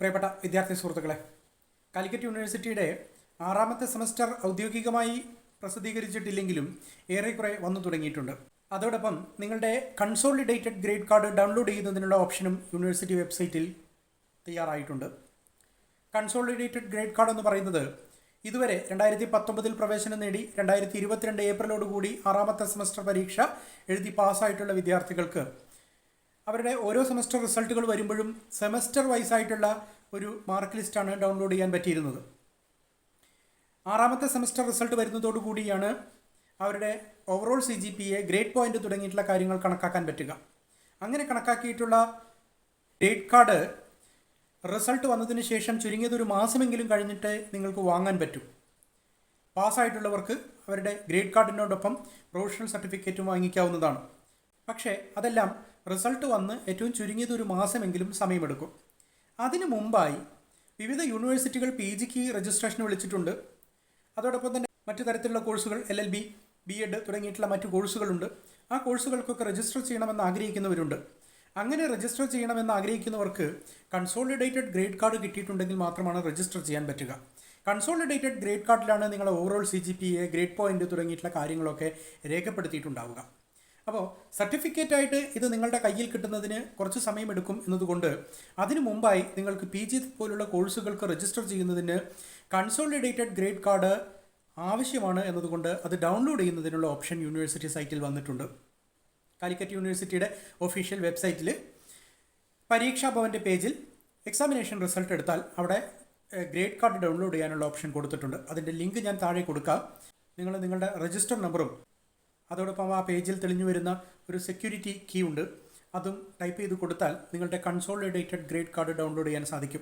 പ്രിയപ്പെട്ട വിദ്യാർത്ഥി സുഹൃത്തുക്കളെ കാലിക്കറ്റ് യൂണിവേഴ്സിറ്റിയുടെ ആറാമത്തെ സെമസ്റ്റർ ഔദ്യോഗികമായി പ്രസിദ്ധീകരിച്ചിട്ടില്ലെങ്കിലും ഏറെക്കുറെ വന്നു തുടങ്ങിയിട്ടുണ്ട്. അതോടൊപ്പം നിങ്ങളുടെ കൺസോളിഡേറ്റഡ് ഗ്രേഡ് കാർഡ് ഡൗൺലോഡ് ചെയ്യുന്നതിനുള്ള ഓപ്ഷനും യൂണിവേഴ്സിറ്റി വെബ്സൈറ്റിൽ തയ്യാറായിട്ടുണ്ട്. കൺസോളിഡേറ്റഡ് ഗ്രേഡ് കാർഡ് എന്ന് പറയുന്നത് ഇതുവരെ രണ്ടായിരത്തി പത്തൊമ്പതിൽ പ്രവേശനം നേടി രണ്ടായിരത്തി ഇരുപത്തിരണ്ട് ഏപ്രിലോടുകൂടി ആറാമത്തെ സെമസ്റ്റർ പരീക്ഷ എഴുതി പാസ്സായിട്ടുള്ള വിദ്യാർത്ഥികൾക്ക് അവരുടെ ഓരോ സെമസ്റ്റർ റിസൾട്ടുകൾ വരുമ്പോഴും സെമസ്റ്റർ വൈസ് ആയിട്ടുള്ള ഒരു മാർക്ക് ലിസ്റ്റാണ് ഡൗൺലോഡ് ചെയ്യാൻ പറ്റിയിരുന്നത്. ആറാമത്തെ സെമസ്റ്റർ റിസൾട്ട് വരുന്നതോടുകൂടിയാണ് അവരുടെ overall C G P A grade point തുടങ്ങിയിട്ടുള്ള കാര്യങ്ങൾ കണക്കാക്കാൻ പറ്റുക. അങ്ങനെ കണക്കാക്കിയിട്ടുള്ള ഗ്രേഡ് കാർഡ് റിസൾട്ട് വന്നതിന് ശേഷം ചുരുങ്ങിയത് ഒരു മാസമെങ്കിലും കഴിഞ്ഞിട്ട് നിങ്ങൾക്ക് വാങ്ങാൻ പറ്റും. പാസ്സായിട്ടുള്ളവർക്ക് അവരുടെ ഗ്രേഡ് കാർഡിനോടൊപ്പം പ്രൊഫഷണൽ സർട്ടിഫിക്കറ്റും വാങ്ങിക്കാവുന്നതാണ്. പക്ഷേ അതെല്ലാം റിസൾട്ട് വന്ന് ഏറ്റവും ചുരുങ്ങിയത് ഒരു മാസമെങ്കിലും സമയമെടുക്കും. അതിനു മുമ്പായി വിവിധ യൂണിവേഴ്സിറ്റികൾ പി ജിക്ക് രജിസ്ട്രേഷൻ വിളിച്ചിട്ടുണ്ട്. അതോടൊപ്പം തന്നെ മറ്റു തരത്തിലുള്ള കോഴ്സുകൾ L L B B Ed തുടങ്ങിയിട്ടുള്ള മറ്റു കോഴ്സുകളുണ്ട്. ആ കോഴ്സുകൾക്കൊക്കെ രജിസ്റ്റർ ചെയ്യണമെന്ന് ആഗ്രഹിക്കുന്നവരുണ്ട്. അങ്ങനെ രജിസ്റ്റർ ചെയ്യണമെന്ന് ആഗ്രഹിക്കുന്നവർക്ക് കൺസോളിഡേറ്റഡ് ഗ്രേഡ് കാർഡ് കിട്ടിയിട്ടുണ്ടെങ്കിൽ മാത്രമാണ് രജിസ്റ്റർ ചെയ്യാൻ പറ്റുക. കൺസോളിഡേറ്റഡ് ഗ്രേഡ് കാർഡിലാണ് നിങ്ങളുടെ overall C G P A grade point തുടങ്ങിയിട്ടുള്ള കാര്യങ്ങളൊക്കെ രേഖപ്പെടുത്തിയിട്ടുണ്ടാവുക. അപ്പോൾ സർട്ടിഫിക്കറ്റ് ആയിട്ട് ഇത് നിങ്ങളുടെ കയ്യിൽ കിട്ടുന്നതിന് കുറച്ച് സമയമെടുക്കും എന്നതുകൊണ്ട് അതിനു മുമ്പായി നിങ്ങൾക്ക് പി ജി പോലുള്ള കോഴ്സുകൾക്ക് രജിസ്റ്റർ ചെയ്യുന്നതിന് കൺസോളിഡേറ്റഡ് ഗ്രേഡ് കാർഡ് ആവശ്യമാണ് എന്നതുകൊണ്ട് അത് ഡൗൺലോഡ് ചെയ്യുന്നതിനുള്ള ഓപ്ഷൻ യൂണിവേഴ്സിറ്റി സൈറ്റിൽ വന്നിട്ടുണ്ട്. കാലിക്കറ്റ് യൂണിവേഴ്സിറ്റിയുടെ ഒഫീഷ്യൽ വെബ്സൈറ്റിൽ പരീക്ഷാ ഭവന്റെ പേജിൽ എക്സാമിനേഷൻ റിസൾട്ട് എടുത്താൽ അവിടെ ഗ്രേഡ് കാർഡ് ഡൗൺലോഡ് ചെയ്യാനുള്ള ഓപ്ഷൻ കൊടുത്തിട്ടുണ്ട്. അതിന്റെ ലിങ്ക് ഞാൻ താഴെ കൊടുക്കാം. നിങ്ങൾ നിങ്ങളുടെ രജിസ്റ്റർ നമ്പറും അതോടൊപ്പം ആ പേജിൽ തെളിഞ്ഞു വരുന്ന ഒരു സെക്യൂരിറ്റി കീ ഉണ്ട്. അതും ടൈപ്പ് ചെയ്ത് കൊടുത്താൽ നിങ്ങളുടെ കൺസോളിഡേറ്റഡ് ഗ്രേഡ് കാർഡ് ഡൗൺലോഡ് ചെയ്യാൻ സാധിക്കും.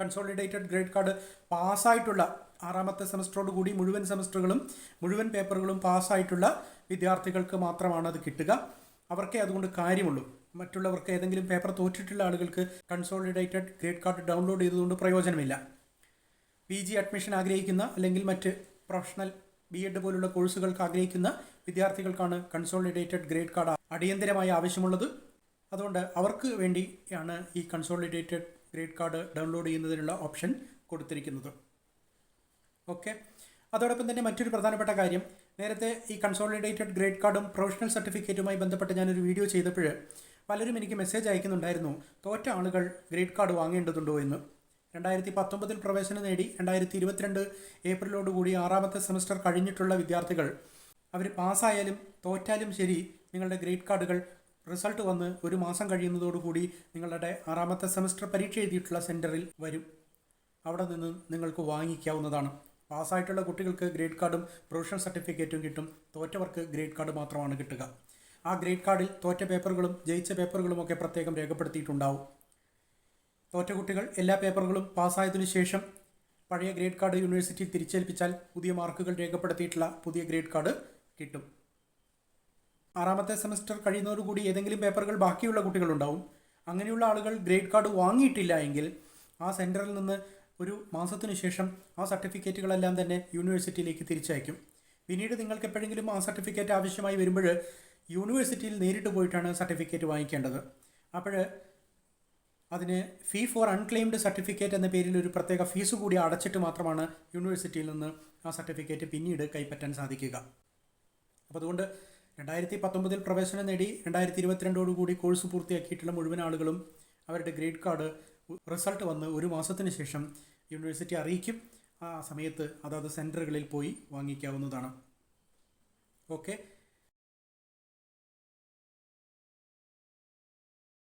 കൺസോളിഡേറ്റഡ് ഗ്രേഡ് കാർഡ് പാസ്സായിട്ടുള്ള ആറാമത്തെ സെമസ്റ്ററോട് കൂടി മുഴുവൻ സെമസ്റ്ററുകളും മുഴുവൻ പേപ്പറുകളും പാസ്സായിട്ടുള്ള വിദ്യാർത്ഥികൾക്ക് മാത്രമാണ് അത് കിട്ടുക. അവർക്കേ അതുകൊണ്ട് കാര്യമുള്ളൂ. മറ്റുള്ളവർക്ക് ഏതെങ്കിലും പേപ്പർ തോറ്റിട്ടുള്ള ആളുകൾക്ക് കൺസോളിഡേറ്റഡ് ഗ്രേഡ് കാർഡ് ഡൗൺലോഡ് ചെയ്തതുകൊണ്ട് പ്രയോജനമില്ല. പി ജി അഡ്മിഷൻ ആഗ്രഹിക്കുന്ന അല്ലെങ്കിൽ മറ്റ് പ്രൊഫഷണൽ ബി എഡ് പോലുള്ള കോഴ്സുകൾക്ക് ആഗ്രഹിക്കുന്ന വിദ്യാർത്ഥികൾക്കാണ് കൺസോളിഡേറ്റഡ് ഗ്രേഡ് കാർഡ് അടിയന്തരമായി ആവശ്യമുള്ളത്. അതുകൊണ്ട് അവർക്ക് വേണ്ടിയാണ് ഈ കൺസോളിഡേറ്റഡ് ഗ്രേഡ് കാർഡ് ഡൗൺലോഡ് ചെയ്യുന്നതിനുള്ള ഓപ്ഷൻ കൊടുത്തിരിക്കുന്നത്. ഓക്കെ അതോടൊപ്പം തന്നെ മറ്റൊരു പ്രധാനപ്പെട്ട കാര്യം. നേരത്തെ ഈ കൺസോളിഡേറ്റഡ് ഗ്രേഡ് കാർഡും പ്രൊഫഷണൽ സർട്ടിഫിക്കറ്റുമായി ബന്ധപ്പെട്ട് ഞാനൊരു വീഡിയോ ചെയ്തപ്പോൾ പലരും എനിക്ക് മെസ്സേജ് അയക്കുന്നുണ്ടായിരുന്നു. തോറ്റ ആളുകൾ ഗ്രേഡ് കാർഡ് വാങ്ങേണ്ടതുണ്ടോ എന്ന്. രണ്ടായിരത്തി പത്തൊമ്പതിൽ പ്രവേശനം നേടി രണ്ടായിരത്തി ഇരുപത്തിരണ്ട് ഏപ്രിലോടുകൂടി ആറാമത്തെ സെമസ്റ്റർ കഴിഞ്ഞിട്ടുള്ള വിദ്യാർത്ഥികൾ. അവർ പാസ്സായാലും തോറ്റാലും ശരി നിങ്ങളുടെ ഗ്രേഡ് കാർഡുകൾ റിസൾട്ട് വന്ന് ഒരു മാസം കഴിയുന്നതോടുകൂടി നിങ്ങളുടെ ആറാമത്തെ സെമസ്റ്റർ പരീക്ഷ എഴുതിയിട്ടുള്ള സെന്ററിൽ വരും. അവിടെ നിന്ന് നിങ്ങൾക്ക് വാങ്ങിക്കാവുന്നതാണ്. പാസ്സായിട്ടുള്ള കുട്ടികൾക്ക് ഗ്രേഡ് കാർഡും പ്രൊഫഷണൽ സർട്ടിഫിക്കറ്റും കിട്ടും. തോറ്റവർക്ക് ഗ്രേഡ് കാർഡ് മാത്രമാണ് കിട്ടുക. ആ ഗ്രേഡ് കാർഡിൽ തോറ്റ പേപ്പറുകളും ജയിച്ച പേപ്പറുകളും ഒക്കെ പ്രത്യേകം രേഖപ്പെടുത്തിയിട്ടുണ്ടാവും. തോറ്റ കുട്ടികൾ എല്ലാ പേപ്പറുകളും പാസ്സായതിനു ശേഷം പഴയ ഗ്രേഡ് കാർഡ് യൂണിവേഴ്സിറ്റി തിരിച്ചേൽപ്പിച്ചാൽ പുതിയ മാർക്കുകൾ രേഖപ്പെടുത്തിയിട്ടുള്ള പുതിയ ഗ്രേഡ് കാർഡ് കിട്ടും. ആറാമത്തെ സെമസ്റ്റർ കഴിയുന്നതോടുകൂടി ഏതെങ്കിലും പേപ്പറുകൾ ബാക്കിയുള്ള കുട്ടികളുണ്ടാവും. അങ്ങനെയുള്ള ആളുകൾ ഗ്രേഡ് കാർഡ് വാങ്ങിയിട്ടില്ല എങ്കിൽ ആ സെന്ററിൽ നിന്ന് ഒരു മാസത്തിനു ശേഷം ആ സർട്ടിഫിക്കറ്റുകളെല്ലാം തന്നെ യൂണിവേഴ്സിറ്റിയിലേക്ക് തിരിച്ചയക്കും. പിന്നീട് നിങ്ങൾക്ക് എപ്പോഴെങ്കിലും ആ സർട്ടിഫിക്കറ്റ് ആവശ്യമായി വരുമ്പോൾ യൂണിവേഴ്സിറ്റിയിൽ നേരിട്ട് പോയിട്ടാണ് സർട്ടിഫിക്കറ്റ് വാങ്ങിക്കേണ്ടത്. അപ്പോൾ അതിന് ഫീ ഫോർ അൺക്ലെയിംഡ് സർട്ടിഫിക്കറ്റ് എന്ന പേരിൽ ഒരു പ്രത്യേക ഫീസ് കൂടി അടച്ചിട്ട് മാത്രമാണ് യൂണിവേഴ്സിറ്റിയിൽ നിന്ന് ആ സർട്ടിഫിക്കറ്റ് പിന്നീട് കൈപ്പറ്റാൻ സാധിക്കുക. അപ്പോൾ അതുകൊണ്ട് രണ്ടായിരത്തി പത്തൊമ്പതിൽ പ്രവേശനം നേടി രണ്ടായിരത്തി ഇരുപത്തിരണ്ടോടുകൂടി കോഴ്സ് പൂർത്തിയാക്കിയിട്ടുള്ള മുഴുവൻ ആളുകളും അവരുടെ ഗ്രേഡ് കാർഡ് റിസൾട്ട് വന്ന് ഒരു മാസത്തിന് ശേഷം യൂണിവേഴ്സിറ്റി അറിയിക്കും. ആ സമയത്ത് അതാത് സെന്ററുകളിൽ പോയി വാങ്ങിക്കാവുന്നതാണ്. ഓക്കെ